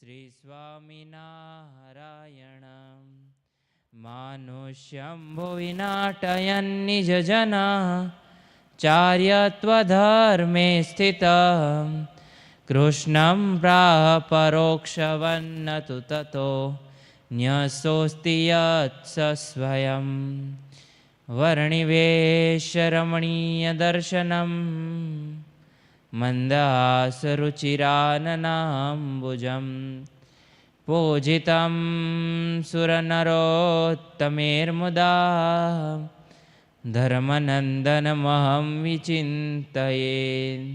श्रीस्वामिनारायणं मानुष्यम्भु विनाटयन्निज चार्यत्वधर्मे स्थितः। कृष्णं प्रापरोक्षवन्न तु ततो न्यसोऽस्ति यत्स स्वयं। वर्णिवेशरमणीयदर्शनम् मन्दहासरुचिराननाम्बुजं पूजितं सुरनरोत्तमेर्मुदा ધર્મનંદનમહં વિચિંતયે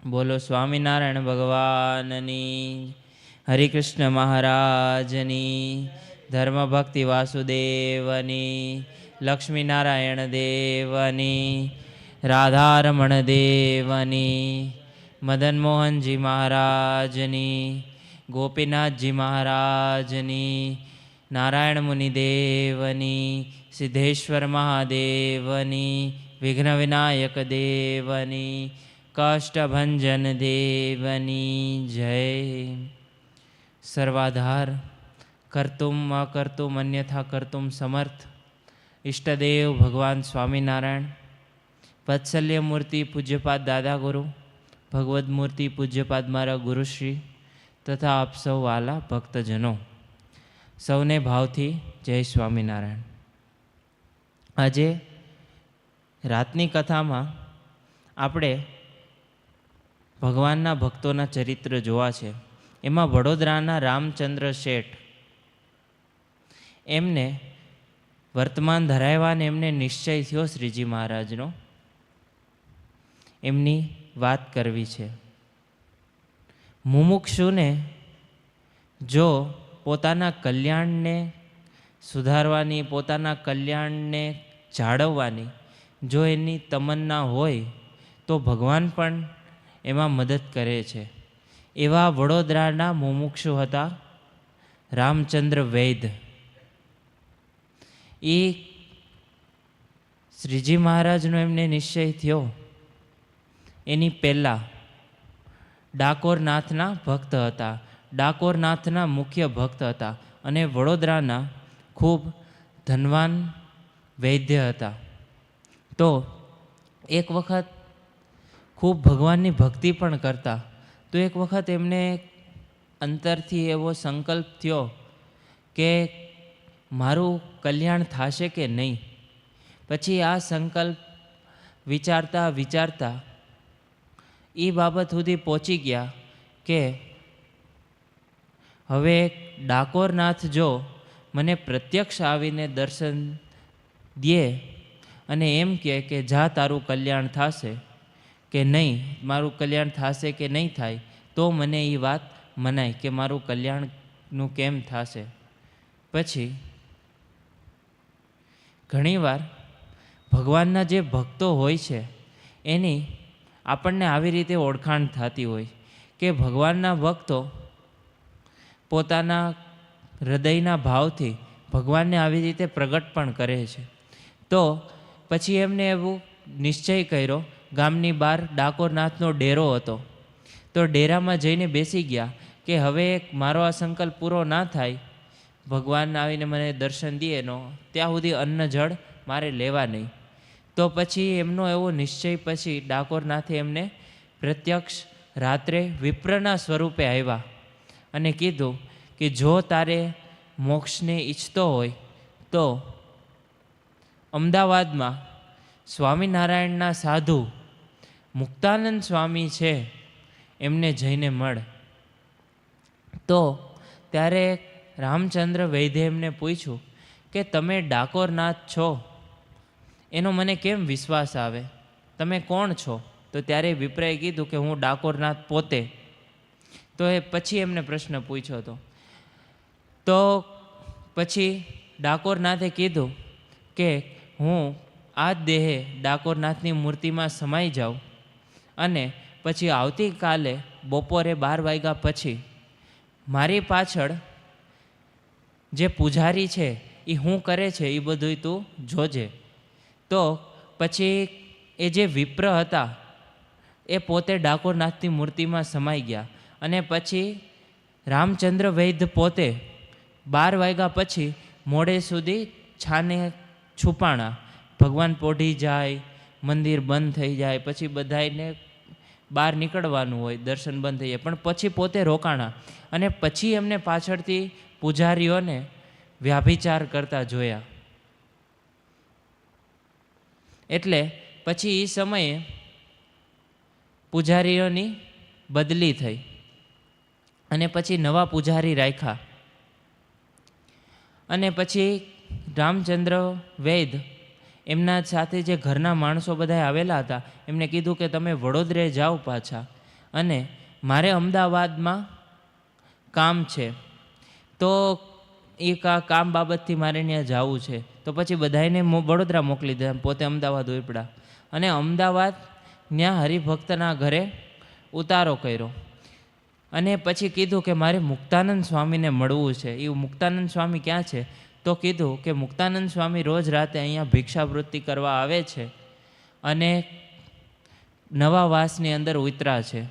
બોલો સ્વામિનારાયણ ભગવાનની હરિકૃષ્ણ મહારાજની ધર્મભક્તિ વાસુદેવની લક્ષ્મીનારાયણ દેવની રાધારમણ દેવની મદન મોહનજી મહારાજની, ગોપીનાથજી મહારાજની નારાયણ મુનિદેવની સિદ્ધેશ્વર મહાદેવની વિઘ્ન વિનાયક દેવની કષ્ટભંજન દેવની જય. સર્વાધાર કર્તુમ અકર્તુમ અન્યથા કર્તુમ સમર્થ. ઈષ્ટદેવ ભગવાન સ્વામિનારાયણ. વત્સલ્ય મૂર્તિ પૂજ્યપાદ દાદા ગુરુ ભગવદ મૂર્તિ પૂજ્યપાદ મારા ગુરુશ્રી તથા આપ સૌ વાલા ભક્તજનો. સૌને ભાવથી જય સ્વામિનારાયણ. આજે રાતની કથામાં આપણે ભગવાનના ભક્તોના ચરિત્ર જોવા છે. એમાં વડોદરાના રામચંદ્ર શેઠ એમને વર્તમાન ધરાવવાને એમને નિશ્ચય થયો શ્રીજી મહારાજનો. એમની વાત કરવી છે. મુમુક્ષુને જો પોતાના કલ્યાણને સુધારવાની, પોતાના કલ્યાણને જાળવવાની, જો એની તમન્ના હોય, તો ભગવાન પણ એમાં મદદ કરે છે. એવા વડોદરાના મુમુક્ષુ હતા રામચંદ્ર વૈદ. એ શ્રીજી મહારાજનો એમને નિશ્ચય થયો. એની પહેલાં ડાકોરનાથના ભક્ત હતા. ડાકોરનાથના મુખ્ય ભક્ત હતા અને વડોદરાના ખૂબ ધનવાન વૈદ્ય હતા. તો એક વખત ખૂબ ભગવાનની ભક્તિ પણ કરતા. તો એક વખત એમને અંતરથી એવો સંકલ્પ થયો કે મારું કલ્યાણ થશે કે નહીં? પછી આ સંકલ્પ વિચારતા વિચારતા એ બાબત સુધી પહોંચી ગયા કે હવે ડાકોરનાથ જો મને પ્રત્યક્ષ આવીને દર્શન દે અને એમ કહે કે જા તારું કલ્યાણ થશે કે નહીં, મારું કલ્યાણ થશે કે નહીં થાય, તો મને એ વાત મનાય કે મારું કલ્યાણનું કેમ થશે. પછી ઘણીવાર ભગવાનના જે ભક્તો હોય છે, એની આપણને આવી રીતે ઓળખાણ થતી હોય કે ભગવાનના ભક્તો પોતાના હૃદયના ભાવથી ભગવાનને આવી રીતે પ્રગટ પણ કરે છે. તો પછી એમને એવું નિશ્ચય કર્યો, ગામની બહાર ડાકોરનાથનો ડેરો હતો. તો ડેરામાં જઈને બેસી ગયા કે હવે મારો આ સંકલ્પ પૂરો ના થાય, ભગવાન આવીને મને દર્શન દે એનો, ત્યાં સુધી અન્ન જળ મારે લેવા નહીં. તો પછી એમનો એવો નિશ્ચય પછી ડાકોરનાથે એમને પ્રત્યક્ષ રાત્રે વિપ્રના સ્વરૂપે આવ્યા અને કીધું કે જો તારે મોક્ષને ઈચ્છતો હોય તો અમદાવાદમાં સ્વામિનારાયણના સાધુ મુક્તાનંદ સ્વામી છે એમને જઈને મળ. તો ત્યારે રામચંદ્ર વૈદ્ય એમને પૂછ્યું કે તમે ડાકોરનાથ છો? એનો મને કેમ વિશ્વાસ આવે? તમે કોણ છો? તો ત્યારે વિપ્રાએ કીધું કે હું ડાકોરનાથ પોતે. તો એ પછી એમને પ્રશ્ન પૂછ્યો હતો. તો પછી ડાકોરનાથે કીધું કે હું આ દેહે ડાકોરનાથની મૂર્તિમાં સમાઈ જાઉં અને પછી આવતીકાલે બપોરે બાર વાગ્યા પછી મારી પાછળ જે પૂજારી છે એ હું કરે છે એ બધું તું જોજે. તો પછી એ જે વિપ્ર હતા, એ પોતે ડાકોરનાથની મૂર્તિમાં સમાઈ ગયા. અને પછી રામચંદ્ર વૈદ્ય પોતે બાર વાગ્યા પછી મોડે સુધી છાને છુપાણા. ભગવાન પોઢી જાય, મંદિર બંધ થઈ જાય, પછી બધાને બહાર નીકળવાનું હોય, દર્શન બંધ થઈ જાય. પણ પછી પોતે રોકાણા. અને પછી એમને પાછળથી પૂજારીઓને વ્યાભિચાર કરતા જોયા. એટલે પછી એ સમયે પૂજારીઓની બદલી થઈ. અને પછી નવા પૂજારી રાખ્યા. અને પછી રામચંદ્ર વૈદ એમના સાથે જે ઘરના માણસો બધા આવેલા હતા, એમને કીધું કે તમે વડોદરે જાઓ પાછા. અને મારે અમદાવાદમાં કામ છે. તો એ કા કામ બાબતથી મારે ત્યાં જવું છે. તો પછી બધાને વડોદરા મોકલી દીધા પોતે અમદાવાદ ઉપડા. અને અમદાવાદ ત્યાં હરિભક્તના ઘરે ઉતારો કર્યો. અને પછી કીધું કે મારે મુક્તાનંદ સ્વામીને મળવું છે. એ મુક્તાનંદ સ્વામી ક્યાં છે? તો કીધું કે મુક્તાનંદ સ્વામી રોજ રાતે અહીંયા ભિક્ષાવૃત્તિ કરવા આવે છે અને નવા વાસની અંદર ઉતરા છે.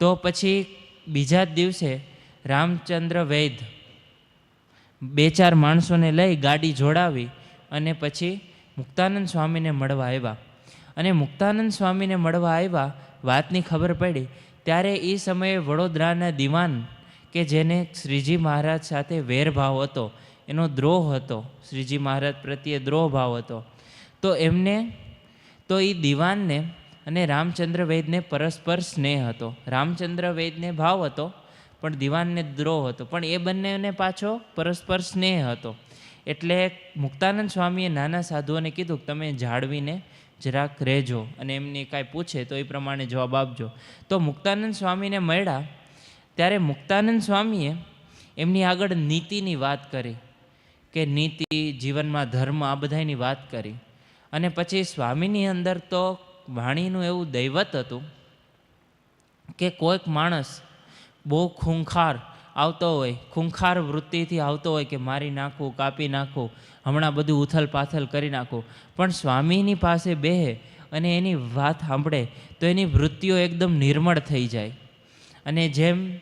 તો પછી બીજા જ દિવસે રામચંદ્ર વૈદ. બે ચાર માણસોને લઈ ગાડી જોડાવી અને પછી મુક્તાનંદ સ્વામીને મળવા આવ્યા. અને મુક્તાનંદ સ્વામીને મળવા આવ્યા, વાતની ખબર પડી. ત્યારે એ સમયે વડોદરાના દિવાન કે જેને શ્રીજી મહારાજ સાથે વેરભાવ હતો, એનો દ્રોહ હતો, શ્રીજી મહારાજ પ્રત્યે દ્રોહ ભાવ હતો. તો એમને, તો એ દિવાનને અને રામચંદ્ર વૈદને પરસ્પર સ્નેહ હતો. રામચંદ્ર વૈદને ભાવ હતો પણ દિવાનને દ્રોહ હતો. પણ એ બંનેને પાછો પરસ્પર સ્નેહ હતો. એટલે મુક્તાનંદ સ્વામીએ નાના સાધુઓને કીધું કે તમે જાળવીને જરાક રહેજો અને એમને કાંઈ પૂછે તો એ પ્રમાણે જવાબ આપજો. તો મુક્તાનંદ સ્વામીને મળ્યા. ત્યારે મુક્તાનંદ સ્વામીએ એમની આગળ નીતિની વાત કરી કે નીતિ, જીવનમાં ધર્મ આ બધાની વાત કરી. અને પછી સ્વામીની અંદર તો વાણીનું એવું દૈવત હતું કે કોઈક માણસ બહુ ખૂંખાર આવતો હોય, ખૂંખાર વૃત્તિથી આવતો હોય કે મારી નાખું, કાપી નાખું, હમણાં બધું ઉથલ પાથલ કરી નાખું. પણ સ્વામીની પાસે બેહે અને એની વાત સાંભળે તો એની વૃત્તિઓ એકદમ નિર્મળ થઈ જાય. અને જેમ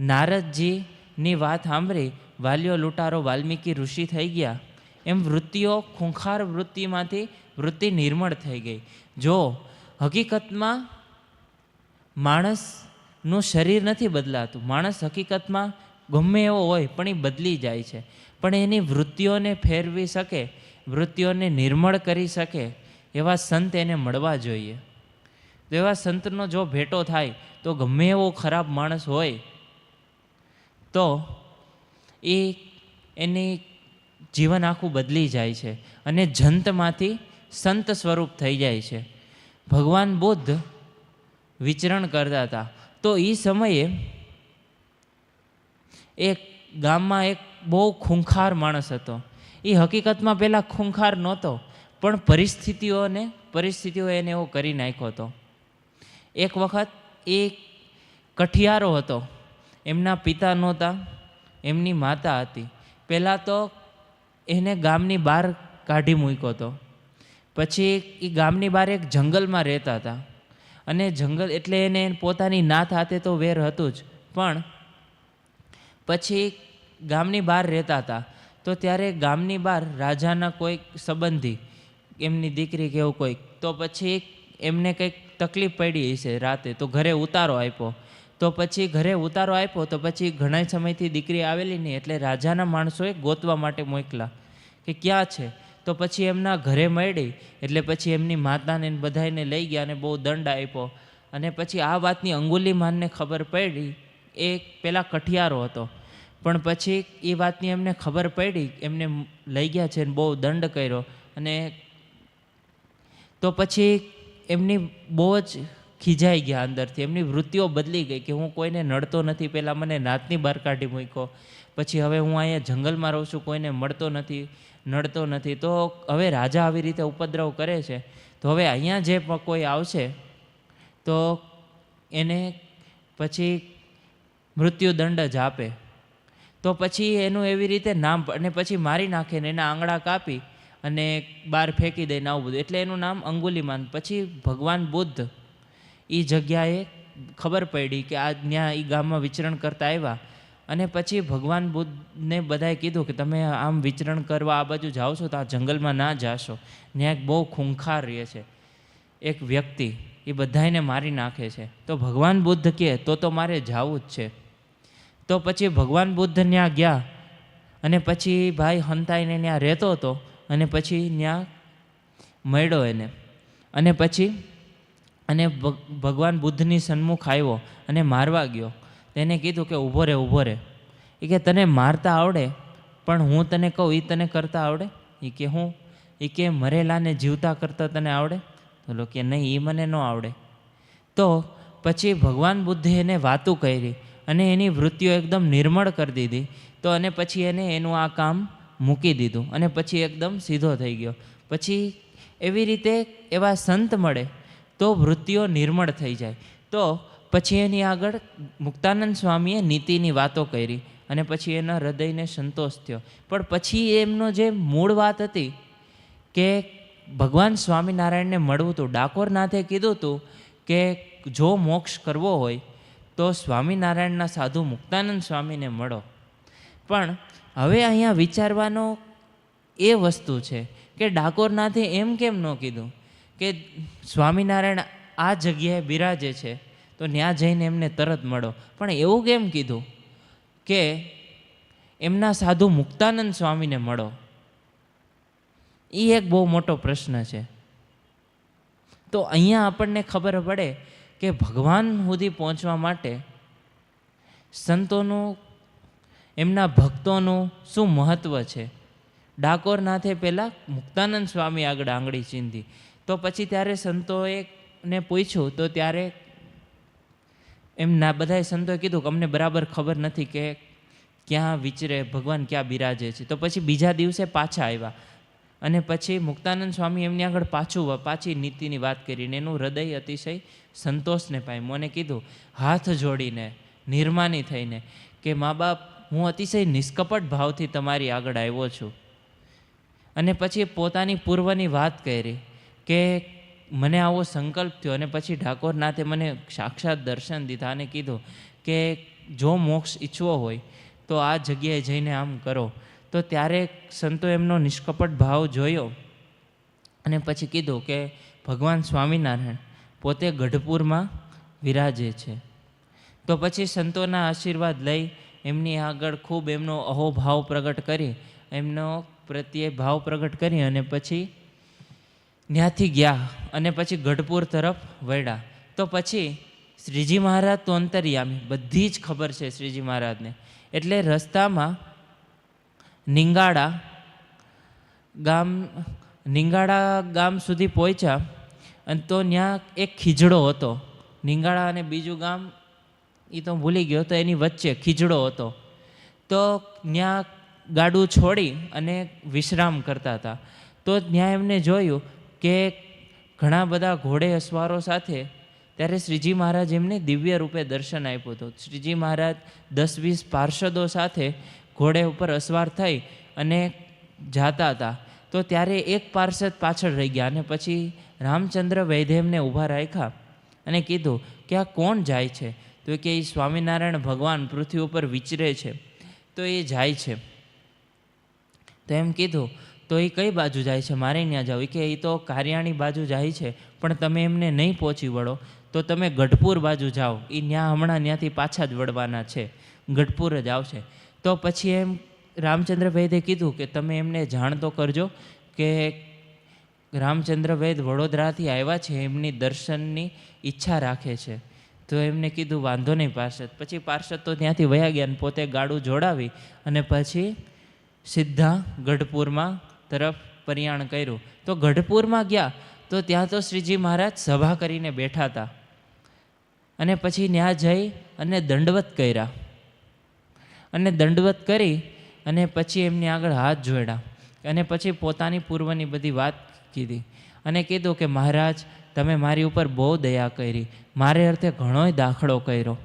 નારદજીની વાત સાંભળી વાલ્યો લૂંટારો, વાલ્મીકી ઋષિ થઈ ગયા, એમ વૃત્તિઓ ખૂંખાર વૃત્તિમાંથી વૃત્તિ નિર્મળ થઈ ગઈ. જો હકીકતમાં માણસનું શરીર નથી બદલાતું. માણસ હકીકતમાં ગમે એવો હોય પણ એ બદલી જાય છે. પણ એની વૃત્તિઓને ફેરવી શકે, વૃત્તિઓને નિર્મળ કરી શકે એવા સંત એને મળવા જોઈએ. તો એવા સંતનો જો ભેટો થાય, તો ગમે એવો ખરાબ માણસ હોય, તો એ એની જીવન આખું બદલી જાય છે અને જંતમાંથી સંત સ્વરૂપ થઈ જાય છે. ભગવાન બુદ્ધ વિચરણ કરતા હતા. તો એ સમયે એક ગામમાં એક બહુ ખૂંખાર માણસ હતો. એ હકીકતમાં પહેલાં ખૂંખાર નહોતો, પણ પરિસ્થિતિઓને પરિસ્થિતિઓ એને એવો કરી નાખ્યો હતો. એક વખત એ કઠિયારો હતો, એમના પિતા નહોતા, એમની માતા હતી. પહેલાં તો એને ગામની બહાર કાઢી મૂક્યો હતો. પછી એ ગામની બહાર એક જંગલમાં રહેતા હતા. અને જંગલ એટલે એને પોતાની નાત હાથે તો વેર હતું જ. પણ પછી ગામની બહાર રહેતા હતા. તો ત્યારે ગામની બહાર રાજાના કોઈક સંબંધી, એમની દીકરી કે એવું કોઈક, તો પછી એમને કંઈક તકલીફ પડી હશે રાતે, તો ઘરે ઉતારો આપ્યો. તો પછી ઘરે ઉતારો આપ્યો, તો પછી ઘણા સમયથી દીકરી આવેલી નહીં, એટલે રાજાના માણસોએ ગોતવા માટે મોકલા. કે ક્યાં છે? તો પછી એમના ઘરે મળી એટલે પછી એમની માતાને બધાને લઈ ગયા અને બહુ દંડ આપ્યો. અને પછી આ વાતની અંગુલી માનને ખબર પડી, એ પેલા કઠિયારો હતો. પણ પછી એ વાતની એમને ખબર પડી, એમને લઈ ગયા છે ને બહુ દંડ કર્યો. અને તો પછી એમની બહુ જ ખીજાઈ ગયા અંદરથી. એમની વૃત્તિઓ બદલી ગઈ કે હું કોઈને નડતો નથી પહેલાં મને નાતની બહાર કાઢી મૂક્યો. પછી હવે હું અહીંયા જંગલમાં રહું છું, કોઈને મળતો નથી. નડતો નથી. તો હવે રાજા આવી રીતે ઉપદ્રવ કરે છે. તો હવે અહીંયા જે કોઈ આવશે, તો એને પછી મૃત્યુદંડ જ આપે. તો પછી એનું એવી રીતે નામ અને પછી મારી નાખે ને એના આંગળા કાપી અને બહાર ફેંકી દઈને આવું બધું. એટલે એનું નામ અંગુલીમાન. પછી ભગવાન બુદ્ધ એ જગ્યાએ ખબર પડી કે આ ત્યાં એ ગામમાં વિચરણ કરતા આવ્યા. અને પછી ભગવાન બુદ્ધને બધાએ કીધું કે તમે આમ વિચરણ કરવા આ બાજુ જાઓ છો તો આ જંગલમાં ના જાશો. ત્યાં એક બહુ ખૂંખાર રહે છે. એક વ્યક્તિ એ બધાને મારી નાખે છે. તો ભગવાન બુદ્ધ કહે તો તો મારે જવું જ છે. તો પછી ભગવાન બુદ્ધ ત્યાં ગયા અને પછી ભાઈ હંતાઈને ત્યાં રહેતો હતો અને પછી ત્યાં મળ્યો એને. અને પછી અને ભગ- ભગવાન બુદ્ધની સન્મુખ આવ્યો અને મારવા ગયો. તેને કીધું કે ઊભો રહે ઊભો રહે એ કે, તને મારતા આવડે? પણ હું તને કહું એ તને કરતા આવડે? એ કે, હું? એ કે, મરેલાને જીવતા કરતા તને આવડે? બોલો કે, નહીં એ મને ન આવડે. તો પછી ભગવાન બુદ્ધે એને વાતું કરી અને એની વૃત્તિઓ એકદમ નિર્મળ કરી દીધી. તો અને પછી એને એનું આ કામ મૂકી દીધું અને પછી એકદમ સીધો થઈ ગયો. પછી એવી રીતે એવા સંત મળે તો વૃત્તિઓ નિર્મળ થઈ જાય. તો પછી એની આગળ મુક્તાનંદ સ્વામીએ નીતિની વાતો કરી અને પછી એના હૃદયને સંતોષ થયો. પણ પછી એમનો જે મૂળ વાત હતી કે ભગવાન સ્વામિનારાયણને મળવું હતું, ડાકોરનાથે કીધું હતું કે જો મોક્ષ કરવો હોય તો સ્વામિનારાયણના સાધુ મુક્તાનંદ સ્વામીને મળો. પણ હવે અહીંયા વિચારવાનો એ વસ્તુ છે કે ડાકોરનાથે એમ કેમ ન કીધું કે સ્વામિનારાયણ આ જગ્યાએ બિરાજે છે? તો ત્યાં જઈને એમને તરત મળો. પણ એવું કેમ કીધું? કે એમના સાધુ મુક્તાનંદ સ્વામીને મળો. એ એક બહુ મોટો પ્રશ્ન છે. તો અહીંયા આપણને ખબર પડે કે ભગવાન સુધી પહોંચવા માટે સંતોનું, એમના ભક્તોનું શું મહત્ત્વ છે? ડાકોરનાથે પહેલાં મુક્તાનંદ સ્વામી આગળ આંગળી ચીંધી. તો પછી ત્યારે સંતોએ ને પૂછ્યું, તો ત્યારે એમના બધાએ સંતોએ કીધું કે અમને બરાબર ખબર નથી કે ક્યાં વિચરે, ભગવાન ક્યાં બિરાજે છે. તો પછી બીજા દિવસે પાછા આવ્યા. અને પછી મુક્તાનંદ સ્વામી એમની આગળ પાછું પાછી નીતિની વાત કરીને એનું હૃદય અતિશય સંતોષને પામ્યું. અને કીધું, હાથ જોડીને, નિર્માની થઈને, કે મા બાપ, હું અતિશય નિષ્કપટ ભાવથી તમારી આગળ આવ્યો છું. અને પછી પોતાની પૂર્વની વાત કરી કે મને આવો સંકલ્પ થયો અને પછી ઠાકોરનાથે મને સાક્ષાત દર્શન દીધા અને કીધું કે જો મોક્ષ ઈચ્છવો હોય તો આ જગ્યાએ જઈને આમ કરો. તો ત્યારે સંતો એમનો નિષ્કપટ ભાવ જોયો અને પછી કીધું કે ભગવાન સ્વામિનારાયણ પોતે ગઢપુરમાં વિરાજે છે. તો પછી સંતોના આશીર્વાદ લઈ એમની આગળ ખૂબ એમનો અહોભાવ પ્રગટ કરી, એમનો પ્રત્યે ભાવ પ્રગટ કરી અને પછી ત્યાંથી ગયા અને પછી ગઢપુર તરફ વળ્યા. તો પછી શ્રીજી મહારાજ તો અંતરિયામી. બધી જ ખબર છે શ્રીજી મહારાજને. એટલે રસ્તામાં નિંગાડા ગામ નિંગાડા ગામ સુધી પહોંચ્યા અને તો ત્યાં એક ખીજડો હતો. નિંગાડા અને બીજું ગામ એ તો ભૂલી ગયો તો એની વચ્ચે ખીજડો હતો. તો ત્યાં ગાડું છોડી અને વિશ્રામ કરતા હતા. તો ત્યાં એમને જોયું કે ઘણા બધા ઘોડે અસવારો સાથે ત્યારે શ્રીજી મહારાજ એમને દિવ્ય રૂપે દર્શન આપ્યું હતું. શ્રીજી મહારાજ દસ વીસ પાર્ષદો સાથે ઘોડે ઉપર અસવાર થઈ અને જાતા હતા. તો ત્યારે એક પાર્ષદ પાછળ રહી ગયા અને પછી રામચંદ્ર વૈદેવને ઊભા રાખ્યા અને કીધું કે આ કોણ જાય છે? તો કે એ સ્વામિનારાયણ ભગવાન પૃથ્વી ઉપર વિચરે છે. તો એ જાય છે. તો એમ કીધું તો એ કઈ બાજુ જાય છે? મારે ત્યાં જાવ. કે એ તો કારિયાણી બાજુ જાય છે, પણ તમે એમને નહીં પહોંચી વળો. તો તમે ગઢપુર બાજુ જાઓ. એ ત્યાં હમણાં ત્યાંથી પાછા જ વળવાના છે. ગઢપુર જ આવશે. તો પછી એમ રામચંદ્ર વૈદે કીધું કે તમે એમને જાણ તો કરજો કે રામચંદ્ર વૈદ વડોદરાથી આવ્યા છે, એમની દર્શનની ઈચ્છા રાખે છે. તો એમને કીધું, વાંધો નહીં પાર્ષદ. પછી પાર્ષદ તો ત્યાંથી વયા ગયા પોતે ગાડું જોડાવી અને પછી સીધા ગઢપુરમાં તરફ પરિયાણ કર્યું. તો ગઢપુરમાં ગયા. તો ત્યાં તો શ્રીજી મહારાજ સભા કરીને બેઠા હતા. અને પછી ત્યાં જઈ અને દંડવત કર્યા. અને દંડવત કરી અને પછી એમની આગળ હાથ જોડ્યા. અને પછી પોતાની પૂર્વની બધી વાત કીધી. અને કીધું કે, મહારાજ, તમે મારી ઉપર બહુ દયા કરી. મારે અર્થે ઘણોય દાખલો કર્યો.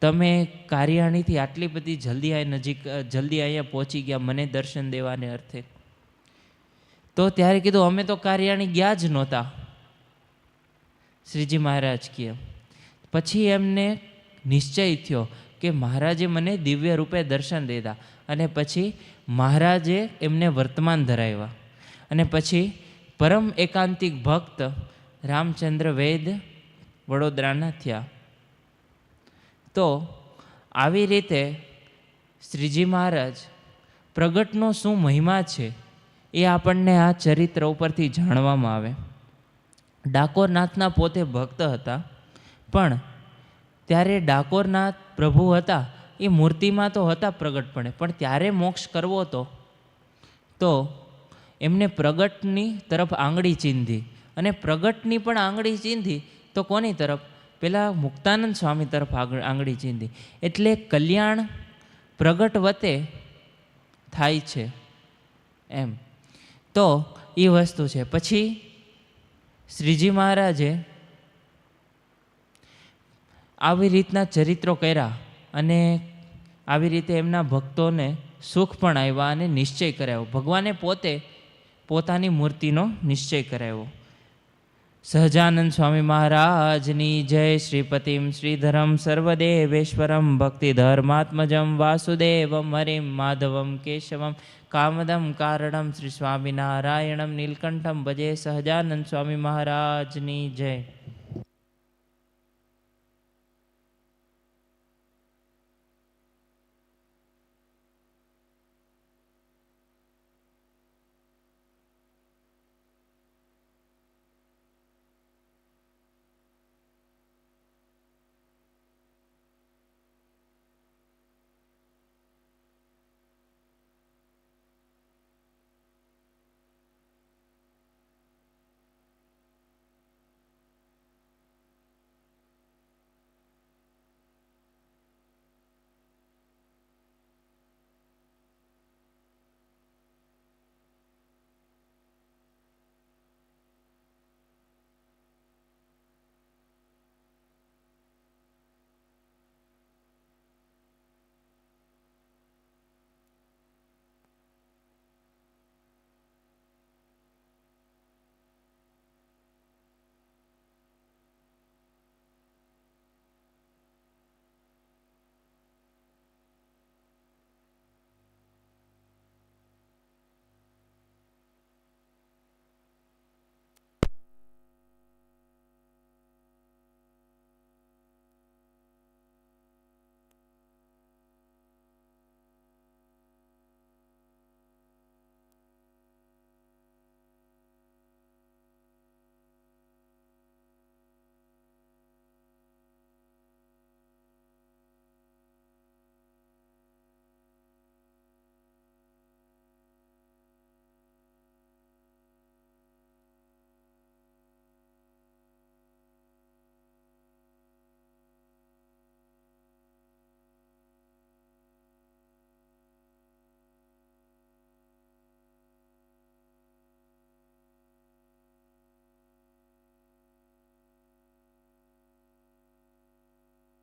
તમે કારિયાણીથી આટલી બધી જલ્દી આ નજીક, જલ્દી અહીંયા પહોંચી ગયા. મને દર્શન દેવાને અર્થે. તો ત્યારે કીધું, અમે તો કાર્યાણી ગયા જ નહોતા. શ્રીજી મહારાજ કહે, પછી એમને નિશ્ચય થયો કે મહારાજે મને દિવ્ય રૂપે દર્શન દીધા અને પછી મહારાજે એમને વર્તમાન ધરાવ્યા. અને પછી પરમ એકાંતિક ભક્ત રામચંદ્ર વૈદ વડોદરાના થયા. તો આવી રીતે શ્રીજી મહારાજ, પ્રગટનો શું મહિમા છે? એ આપણને આ ચરિત્ર ઉપરથી જાણવામાં આવે. ડાકોરનાથના પોતે ભક્ત હતા, પણ ત્યારે ડાકોરનાથ પ્રભુ હતા, એ મૂર્તિમાં તો હતા પ્રગટપણે, પણ ત્યારે મોક્ષ કરવો હતો, તો એમને પ્રગટની તરફ આંગળી ચીંધી. અને પ્રગટની પણ આંગળી ચીંધી, તો કોની તરફ? પેલા મુક્તાનંદ સ્વામી તરફ આગળ આંગળી ચીંધી. એટલે કલ્યાણ પ્રગટ વતે થાય છે, એમ. તો એ વસ્તુ છે. પછી શ્રીજી મહારાજે આવી રીતના ચરિત્રો કર્યા અને આવી રીતે એમના ભક્તોને સુખ પણ આવ્યા અને નિશ્ચય કરાવ્યો ભગવાને પોતે પોતાની મૂર્તિનો નિશ્ચય કરાવ્યો સહજાનંદ સ્વામી મહારાજની જય. શ્રીપતિમ શ્રીધરમ સર્વદેવેશ્વરમ ભક્તિ ધર્માત્મજમ વાસુદેવમ હરિમ માધવમ કેશવમ કામદમ કારણમ. શ્રી સ્વામિનારાયણમ નીલકંઠમ. ભજે સહજાનંદ સ્વામી મહારાજની જય.